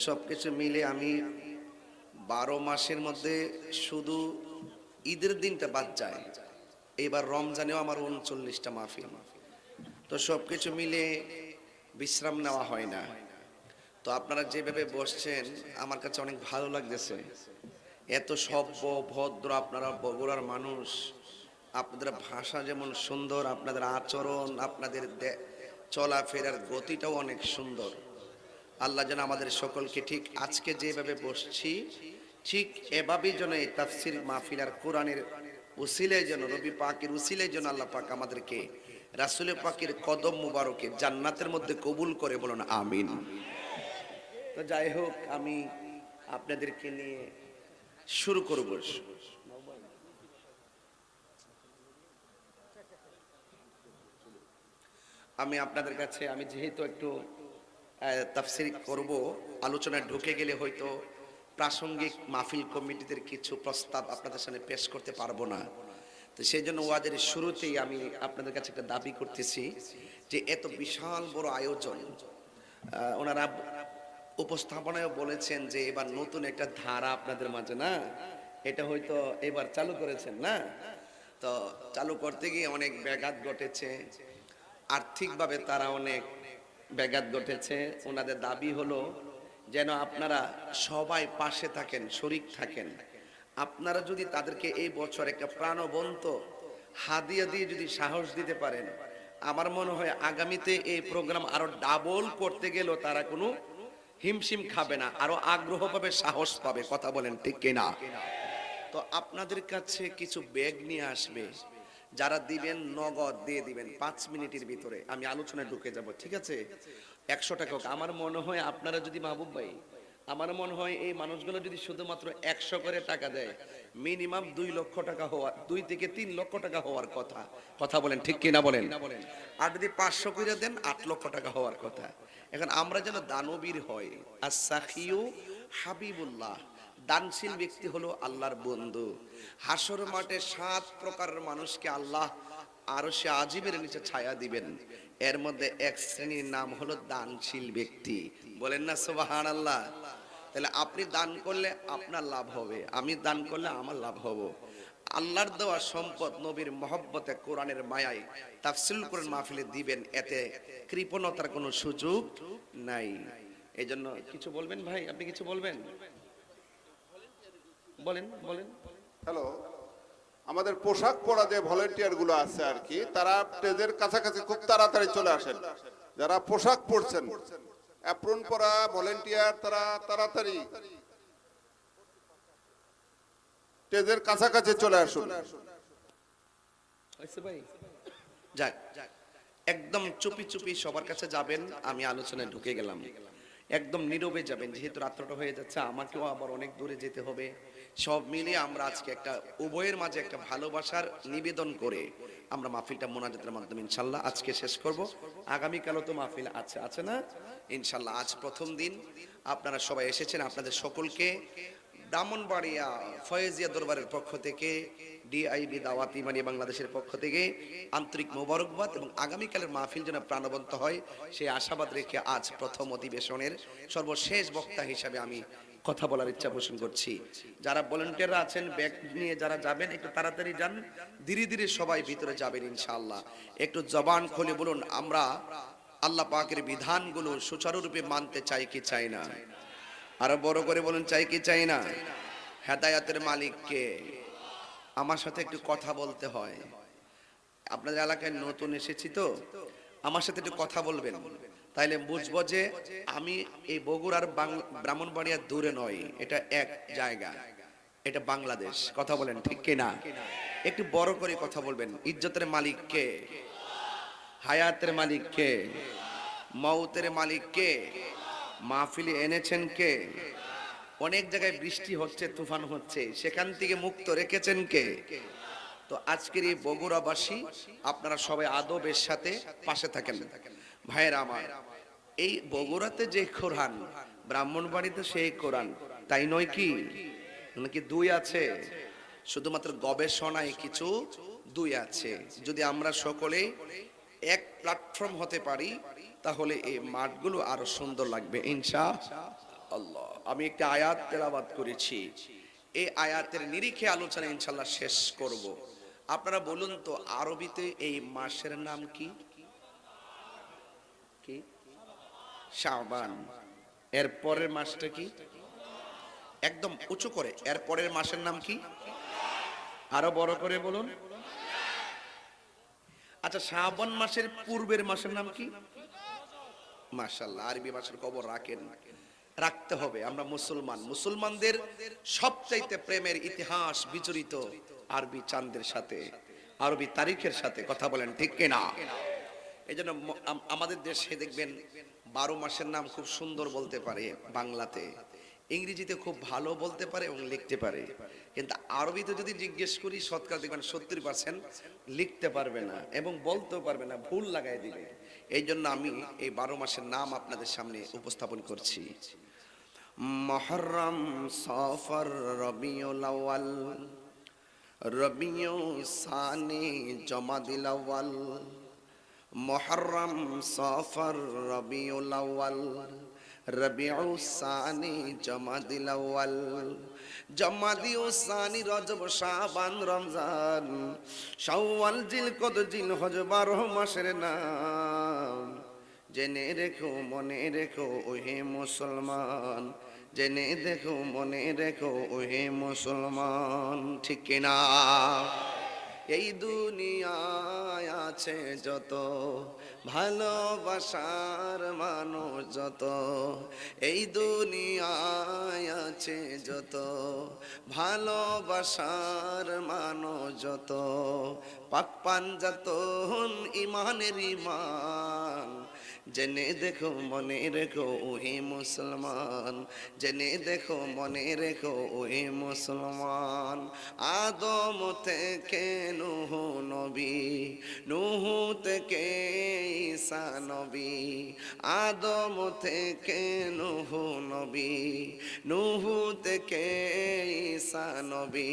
সব কিছু মিলে আমি বারো মাসের মধ্যে শুধু ঈদের দিনটা বাদ যায়। এবার রমজানেও আমার উনচল্লিশটা মাহফিল। তো সব কিছু মিলে বিশ্রাম নেওয়া হয় না। তো আপনারা যেভাবে বসছেন, আমার কাছে অনেক ভালো লাগতেছে। এত সভ্য, ভদ্র, আপনারা বগুড়ার মানুষ। আপনাদের ভাষা যেমন সুন্দর, আপনাদের আচরণ, আপনাদের চলাফেরার গতিটাও অনেক সুন্দর। আল্লাহ যেন আমাদের সকলকে ঠিক আজকে যেভাবে বসছি, ঠিক এভাবেই যেন এই তাফসির মাহফিল আর কোরআনের উসিলে যেন রবি পাকের উসিলে যেন আল্লাহ পাক আমাদেরকে, রাসুলের পাকের কদম মুবারকে জান্নাতের মধ্যে কবুল করে বলুন, আমিন। তো যাই হোক, আমি আপনাদেরকে নিয়ে শুরু করব। আমি আপনাদের কাছে, আমি যেহেতু একটু তাফসির করব। আলোচনায় ঢুকে গেলে হয়তো প্রাসঙ্গিক মাহফিল কমিটিদের কিছু প্রস্তাব আপনাদের সামনে পেশ করতে পারব না। তো সেই জন্য ওয়াদের শুরুতেই আমি আপনাদের কাছে একটা দাবি করতেছি যে এত বিশাল বড় আয়োজন ওনারা উপস্থাপনায় বলেছেন যে এবার নতুন একটা ধারা আপনাদের মাঝে, না? এটা হয়তো এবার চালু করেছেন, না? তো চালু করতে গিয়ে অনেক ব্যাঘাত ঘটেছে। আর্থিকভাবে তারা অনেক ব্যাঘাত ঘটেছে। ওনাদের দাবি হলো যেন আপনারা সবাই পাশে থাকেন, শরিক থাকেন। আপনারা যদি তাদেরকে এই বছর একটা প্রাণবন্ত হাদিয়া দিয়ে যদি সাহস দিতে পারেন, আমার মনে হয় আগামীতে এই প্রোগ্রাম আরও ডাবল করতে গেলেও তারা কোনো হিমশিম খাবে না, আরও আগ্রহ পাবে, সাহস পাবে, কথা বলেন ঠিক কিনা? তো আপনাদের কাছে কিছু ব্যাগ নিয়ে আসবে। যারা দিবেন নগদ, দিয়ে দিবেন। পাঁচ মিনিটের ভিতরে আমি আলোচনায় ঢুকে যাব, ঠিক আছে? একশো টাকা হোক। আমার মনে হয় আপনারা যদি মাহবুব ভাই, আমার মনে হয় এই মানুষগুলো যদি শুধুমাত্র একশো করে টাকা দেয়, মিনিমাম দুই লক্ষ টাকা হওয়ার, দুই থেকে তিন লক্ষ টাকা হওয়ার কথা। কথা বলেন, ঠিক কিনা বলেন? আর যদি পাঁচশো করে দেন, আট লক্ষ টাকা হওয়ার কথা। এখন আমরা যেন দানবীর হয় আর সাখিউ হাবিবুল্লাহ। দানশীল ব্যক্তি হলো আল্লাহর বন্ধু। হাসর মাঠে সাত প্রকারের মানুষকে আল্লাহ আরও সে আজীবের নিচে ছায়া দিবেন। এর মধ্যে এক শ্রেণির নাম হলো দানশীল ব্যক্তি। বলেন না সোবাহান আল্লাহ তাহলে আপনি দান করলে আপনার লাভ হবে, আমি দান করলে আমার লাভ হব। আল্লাহর দেওয়া সম্পদ, নবীর মহব্বতে, কোরআনের মায়ায় তাফসিল কোরআন মাহফিলে দিবেন, এতে কৃপণতার কোনো সুযোগ নাই। এই জন্য কিছু বলবেন ভাই? আপনি কিছু বলবেন? বলেন বলেন। হ্যালো আমাদের পোশাক পরা যে ভলেন্টিয়ারগুলো আছে আর কি তারা স্টেজের কাছাকাছি খুব তাড়াতাড়ি চলে আসেন। যারা পোশাক পরছেন অ্যাপ্রন পরা ভলেন্টিয়ার তারা তাড়াতাড়ি স্টেজের কাছাকাছি চলে আসুন। যাক। একদম চুপি চুপি সবার কাছে যাবেন আমি আলোচনায় ঢুকে গেলাম। একদম নীরবে যাবেন যেহেতু রাত্রটা হয়ে যাচ্ছে আমাকেও আবার অনেক দূরে যেতে হবে। সব মিলিয়ে আমরা আজকে একটা উভয়ের মাঝে একটা ভালোবাসার নিবেদন করে আমরা মাহফিলটা মোনাজাতের মাধ্যমে ইনশাল্লাহ আজকে শেষ করব। আগামীকালও তো মাহফিল আছে আছে না? ইনশাল্লাহ আজ প্রথম দিন। আপনারা সবাই এসেছেন আপনাদের সকলকে ব্রাহ্মণবাড়িয়া ফয়েজিয়া দরবারের পক্ষ থেকে, ডিআইবি দাওয়াত ইমানি বাংলাদেশের পক্ষ থেকে আন্তরিক মোবারকবাদ এবং আগামীকালের মাহফিল যেন প্রাণবন্ত হয়, সেই আশাবাদ রেখে আজ প্রথম অধিবেশনের সর্বশেষ বক্তা হিসাবে আমি কথা বলার ইচ্ছা পোষণ করছি। যারা ভলেন্টিয়াররা আছেন ব্যাগ নিয়ে যারা যাবেন, একটু তাড়াতাড়ি যান। ধীরে ধীরে সবাই ভিতরে যাবেন ইনশাআল্লাহ। একটু জবান খুলে বলুন, আমরা আল্লাহ পাকের বিধানগুলো সুচারুরূপে মানতে চাই কি চাই না? আরও বড় করে বলুন, চাই কি চাই না? হেদায়াতের মালিককে আমার সাথে একটু কথা বলতে হয়। আপনাদের এলাকায় নতুন এসেছি তো? আমার সাথে একটু কথা বলবেন। তাইলে বুঝব যে আমি এই বগুড়ার ব্রাহ্মণবাড়িয়া দূরে নয়, এটা এক জায়গা। এটা বাংলাদেশ। কথা বলেন ঠিক কিনা? একটু বড় করে কথা বলবেন। ইজ্জতের মালিক কে? হায়াতের মালিককে মৌতের মালিককে মাহফিলে এনেছেন কে? অনেক জায়গায় বৃষ্টি হচ্ছে, তুফান হচ্ছে। সেখান থেকে মুক্ত রেখেছেন কে? তো আজকের এই বগুড়াবাসী, আপনারা সবাই আদবের সাথে পাশে থাকেন। ভাইয়েরা আমার, এই বগুড়াতে যে কোরআন ব্রাহ্মণবাড়িতে সেই কোরআন, তাই নয় কি? নাকি দুই আছে? শুধুমাত্র গবেষণায় কিছু দুই আছে। যদি আমরা সকলে এক প্ল্যাটফর্ম হতে পারি, তাহলে এই মাঠগুলো আরও সুন্দর লাগবে ইনশা আল্লাহ আমি একটা আয়াত তেলাবাদ করেছি। এই আয়াতের নিরিখে আলোচনা ইনশাল্লাহ শেষ করব। আপনারা বলুন তো, আরবিতে এই মাসের নাম কি? শাবান এর পরের মাসটা কি? একদম উঁচু করে। এর পরের মাসের নাম কি? আরও বড় করে বলুন। আচ্ছা শ্রাবণ মাসের পূর্বের মাসের নাম কি? মাশাল্লাহ আরবি মাসের খবর রাখেন। রাখতে হবে, আমরা মুসলমান। মুসলমানদের সবচাইতে প্রেমের ইতিহাস বিচরিত আরবি চাঁদের সাথে, আরবি তারিখের সাথে। কথা বলেন ঠিক কিনা? এই জন্য আমাদের দেশে দেখবেন বারো মাসের নাম খুব সুন্দর বলতে পারে বাংলাতে। ইংরেজিতে খুব ভালো বলতে পারে এবং লিখতে পারে। কিন্তু আরবিতে যদি জিজ্ঞেস করি, শতকরা দেখবেন সত্তর পার্সেন্ট লিখতে পারবে না এবং বলতেও পারবে না, ভুল লাগাই দিবে। এই জন্য আমি এই বারো মাসের নাম আপনাদের সামনে উপস্থাপন করছি। মহরম সফর রবিউল আউয়াল রবিউ সানি জমাদিল আউয়াল। মহরম সফর রবিউল আউয়াল রবিউ সানি, জমাদিল আউয়াল। জমাদিউ সানি, রজব শাবান, রমজান। শাওয়াল জিল কদ জিল হজ বারো মাসের নাম। জেনে রেখো, মনে রেখো, ওহে মুসলমান। জেনে দেখো, মনে রেখো, ওহে মুসলমান। ঠিক কিনা? এই দুনিয়ায় আছে যত ভালোবাসার মানুষ যত। এই দুনিয়ায় আছে যত ভালোবাসার মানুষ যত। পাক যত ইমানের ইমান জেনে দেখো, মনে রেখো, ওহে মুসলমান। জেনে দেখো, মনে রেখো, ওহে মুসলমান। আদম থেকে নুহ নবী, নুহ থেকে ঈসা নবী। আদম থেকে নুহ নবী, নুহ থেকে ঈসা নবী।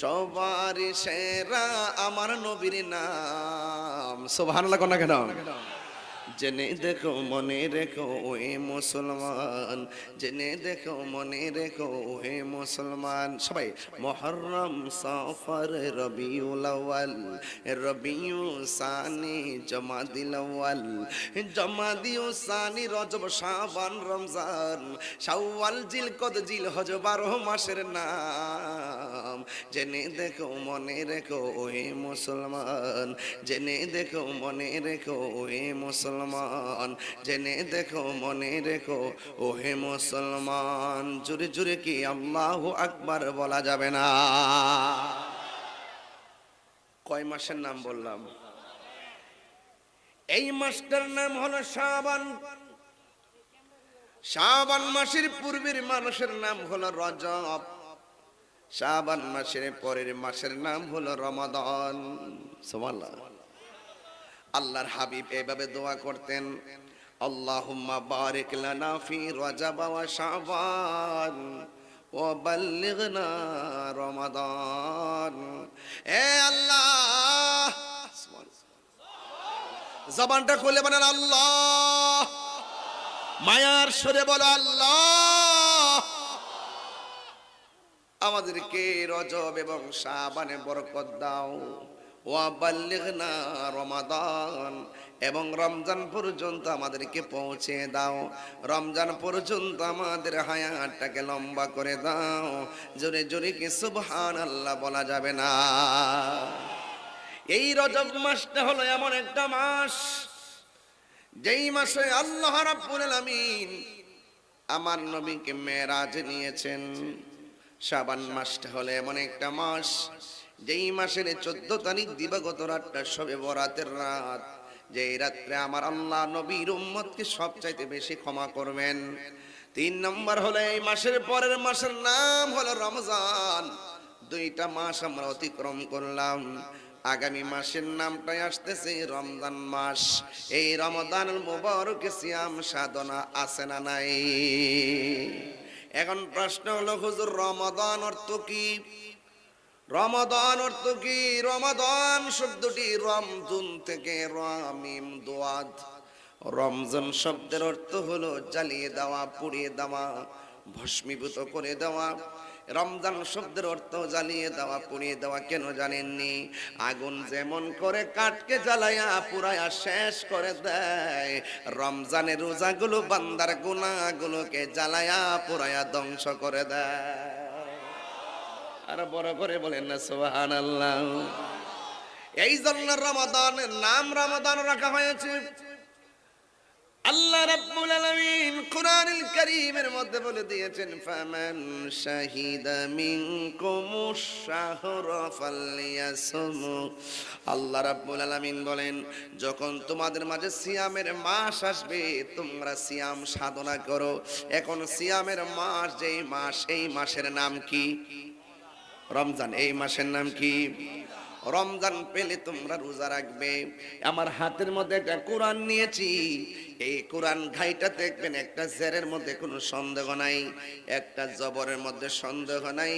সবার সেরা আমার নবীর নাম। সুবহানাল্লাহ কোন না কেন? জেনে দেখো, মনে রেখো, ওহে মুসলমান। জেনে দেখো, মনে রেখো, ওহে মুসলমান। সবাই, মহরম সফর রবিউল আউয়াল রবিউ সানি জমাদিল আউয়াল, জমাদিউ সানি রজব শাবান রমজান, শাওয়াল জিল কদ জিল হজ বারো মাসের নাম। জেনে দেখো, মনে রেখো, ওহে মুসলমান। জেনে দেখো, মনে রেখো, ওহে মুসলমান। জেনে দেখো, মনে রেখো, ওহে মুসলমান, জুরে জুরে কি আল্লাহ আকবার বলা যাবে না? কয় মাসের নাম বললাম? এই মাসটার নাম হলো শাবান। শাবান মাসের পূর্বের মানুষের নাম হলো রজব। শাবান মাসের পরের মাসের নাম হলো রমাদান। সুবহানাল্লাহ। আল্লাহর হাবিব এভাবে দোয়া করতেন, আল্লাহুম্মা বারিক লানা ফি রজব ওয়া শাবান ওয়া বাল্লিগনা রমাদান। এ আল্লাহ! জবানটা খুলে বলেন, আল্লাহ! মায়ার সরে বলো, আল্লাহ! আমাদেরকে রজব এবং শাবানে বরকত দাও। ওয়া বাল্লিগনা রমাদান, এবং রমজান পর্যন্ত আমাদেরকে পৌঁছে দাও। রমজান পর্যন্ত আমাদের হায়াতটাকে লম্বা করে দাও। জোরে জোরে কি সুবহান আল্লাহ বলা যাবে না। এই রজব মাসটা হলো এমন একটা মাস, যেই মাসে আল্লাহ রাব্বুল আলামিন আমার নবীকে মেরাজ নিয়েছেন। শাবান মাসটা হলো এমন একটা মাস যেই মাসের চোদ্দ তারিখ দিবাগত রাতটা সবে বরাতের রাত, যেই রাত্রে আমার আল্লাহ নবীর উম্মতকে সবচাইতে বেশি ক্ষমা করবেন। তিন নম্বর হলো এই মাসের পরের মাসের নাম হলো রমজান। দুইটা মাস আমরা অতিক্রম করলাম। আগামী মাসের নামটাই আসতেছে রমজান মাস। এই রমদান মুবারক সিয়াম সাধনা আছে না নাই? এখন প্রশ্ন হলো, হুজুর রমাদান অর্থ কি? রমাদান অর্থ কি? রমাদান শব্দটি রমজুন থেকে রামিম দোয়াদ। রমজান শব্দের অর্থ হলো জ্বালিয়ে দেওয়া, পুড়িয়ে দেওয়া, ভস্মীভূত করে দেওয়া। রমজান শব্দের অর্থ জ্বালিয়ে দেওয়া, পুড়িয়ে দেওয়া কেন জানেননি? আগুন যেমন করে কাঠকে জ্বালায়া পুরায়া শেষ করে দেয়। রমজানের রোজাগুলো বান্দার গুণাগুলোকে জ্বালায়া পুরায়া ধ্বংস করে দেয়। আর বড় করে বলেন না সোহান আল্লাহ এই জন্য রমাদানের নাম রমাদান রাখা হয়েছে। আল্লাহ রাব্বুল আলামিন কুরআনুল কারীমের মধ্যে বলে দিয়েছেন, ফামান শাহিদা মিনকুমুশ শাহরা ফালইয়াসুম। আল্লাহ রাব্বুল আলামিন বলেন, যখন তোমাদের মাঝে সিয়ামের মাস আসবে, তোমরা সিয়াম সাধনা করো। এখন সিয়ামের মাস, যেই মাস, এই মাসের নাম কি? রমজান, এই মাসের নাম কি? রমজান পেলে তোমরা রোজা রাখবে। আমার হাতের মধ্যে একটা কোরআন নিয়েছি। এই কোরআন ঘাইটা দেখবেন, একটা জেরের মধ্যে কোনো সন্দেহ নাই, একটা জবরের মধ্যে সন্দেহ নাই,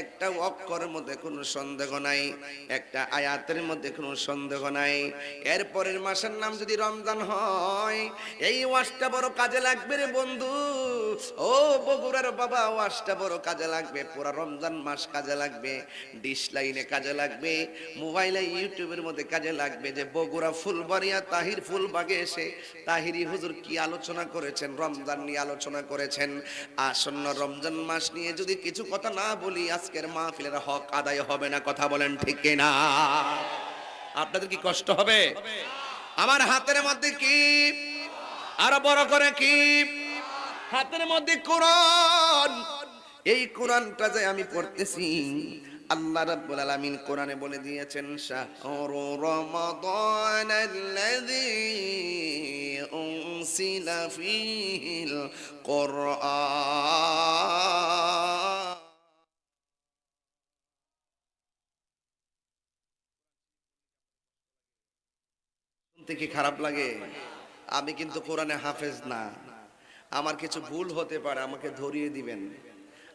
একটা অক্ষরের মধ্যে কোনো সন্দেহ নাই, একটা আয়াতের মধ্যে কোনো সন্দেহ নাই। এরপরের মাসের নাম যদি রমজান হয়, এই ওয়াজটা বড় কাজে লাগবে রে বন্ধু। ও বগুড়ার বাবা, ওয়াজটা বড় কাজে লাগবে, পুরো রমজান মাস কাজে লাগবে, ডিশ লাইনে কাজে লাগবে, মোবাইলে ইউটিউবের মধ্যে কাজে লাগবে যে বগুড়া ফুলবাড়িয়া তাহির ফুলবাগে এসে তাহিরি হুজুর কি আলোচনা করেছেন? রমজান নিয়ে আলোচনা করেছেন। আসন্ন রমজান মাস নিয়ে যদি কিছু কথা না বলি, আজকের মাহফিলের হক আদায় হবে না, কথা বলেন ঠিক না আপনাদের কি কষ্ট হবে? আমার হাতের মধ্যে কি? আরও বড় করে কি? হাতের মধ্যে কোরআন। এই কোরআনটা যে আমি পড়তেছি আল্লাহ রাব্বুল আলামিন কোরআনে বলে দিয়েছেন, শাহরু রমাদান আল্লাযী উনসিলা ফীহিল কোরআন শুনতে কি খারাপ লাগে? আমি কিন্তু কোরআনে হাফেজ না। আমার কিছু ভুল হতে পারে, আমাকে ধরিয়ে দিবেন।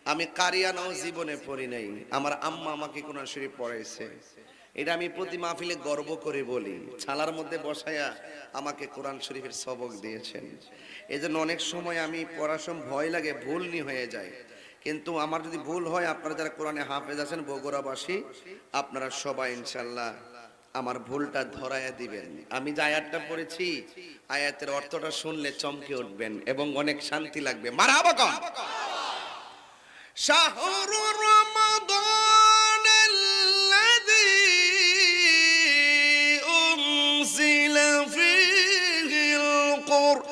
আমি কারিয়ানাও জীবনে পড়ি নাই। আমার আম্মা আমাকে কোরআন শরীফ পড়াইছে। এটা আমি প্রতি মাহফিলে গর্ব করে বলি। ছালার মধ্যে বসায়া আমাকে কোরআন শরীফের সবক দিয়েছেন। এই জন্য অনেক সময় আমি সময় ভয় লাগে ভুল নি হয়ে যায়। কিন্তু আমার যদি ভুল হয়, আপনারা যারা কোরআনে হাফেজ আছেন, বগুড়াবাসী, আপনারা সবাই ইনশাল্লাহ আমার ভুলটা ধরাইয়া দিবেন। আমি যে আয়াতটা পড়েছি, আয়াতের অর্থটা শুনলে চমকে উঠবেন এবং অনেক শান্তি লাগবে। মারহাবা কম শাহরু রমাদান আল্লাযী উনজিলা ফীহিল কুরআন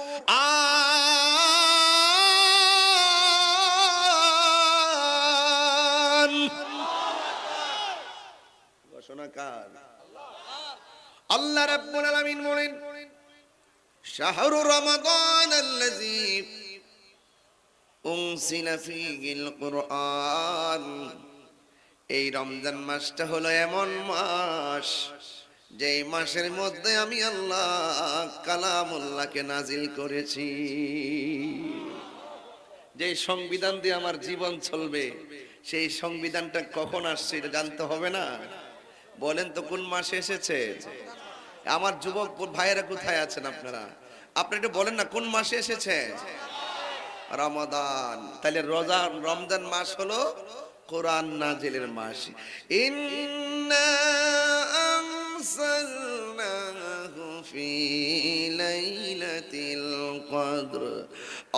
ঘোষণা কার? আল্লাহ রাব্বুল আলামিন বলেন, শাহরু রমাদান আল্লাযী উনসিলা ফীহিল কুরআন। এই রমজান মাসটা হলো এমন মাস, যেই মাসের মধ্যে আমি আল্লাহ কালামুল্লাহকে নাজিল করেছি। যে সংবিধান দিয়ে আমার জীবন চলবে, সেই সংবিধানটা কখন আসছে এটা জানতে হবে না? বলেন তো, কোন মাসে এসেছে? আমার যুবক ভাইয়েরা কোথায় আছেন আপনারা? আপনি একটু বলেন না, কোন মাসে এসেছে? রমাদান তাহলে রোজা, রমজান মাস হলো কোরআন নাজিলের মাস।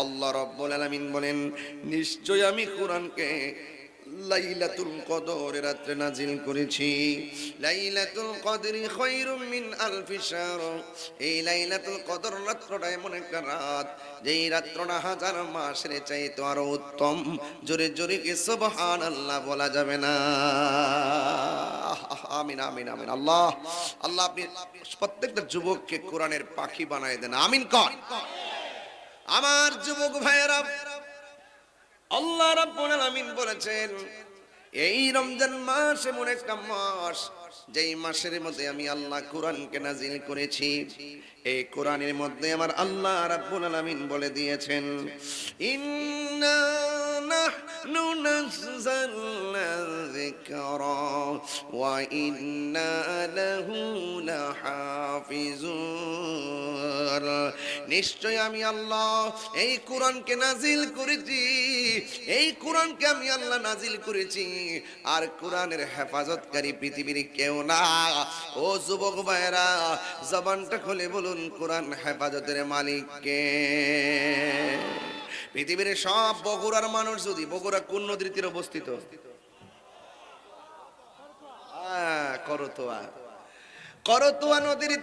আল্লাহ রাব্বুল আলামিন বলেন নিশ্চয় আমি কোরআনকে লাইলাতুল কদর রাত্রে নাজিল করেছি। লাইলাতুল কদরি মিন আলফি শাহর। এই লাইলাতুল কদর এমন একটা রাত, যেই হাজার মাসের চাইতে আরও উত্তম। জোরে জোরে কি বলা যাবে না। আমিন আমিন আমিন। আল্লাহ আল্লাহ আপনি প্রত্যেকটা যুবককে কোরআনের পাখি বানায় দেন। আমিন কর। আমার যুবক ভাইয়েরা আল্লাহ রাব্বুল আলামিন বলেছেন, এই রমজান মাস এমন একটা মাস, যেই মাসের মধ্যে আমি আল্লাহ কোরআনকে নাজিল করেছি। এই কোরআনের মধ্যে আমার আল্লাহ রাব্বুল আলামিন বলে দিয়েছেন, ইন্না ওয়া নিশ্চয় আমি আল্লাহ। এই কোরআনকে নাজিল করেছি। এই কোরআনকে আমি আল্লাহ নাজিল করেছি। আর কোরআনের হেফাজতকারী পৃথিবীর কেউ না। ও যুবক ভাইরা জবানটা খুলে বলুন, কোরআন হেফাজতের মালিক কে? পৃথিবীর সব বগুড়ার মানুষ যদি বগুড়া কোন নদীর তীরে অবস্থিত করতোয়া। করতোয়া নদীর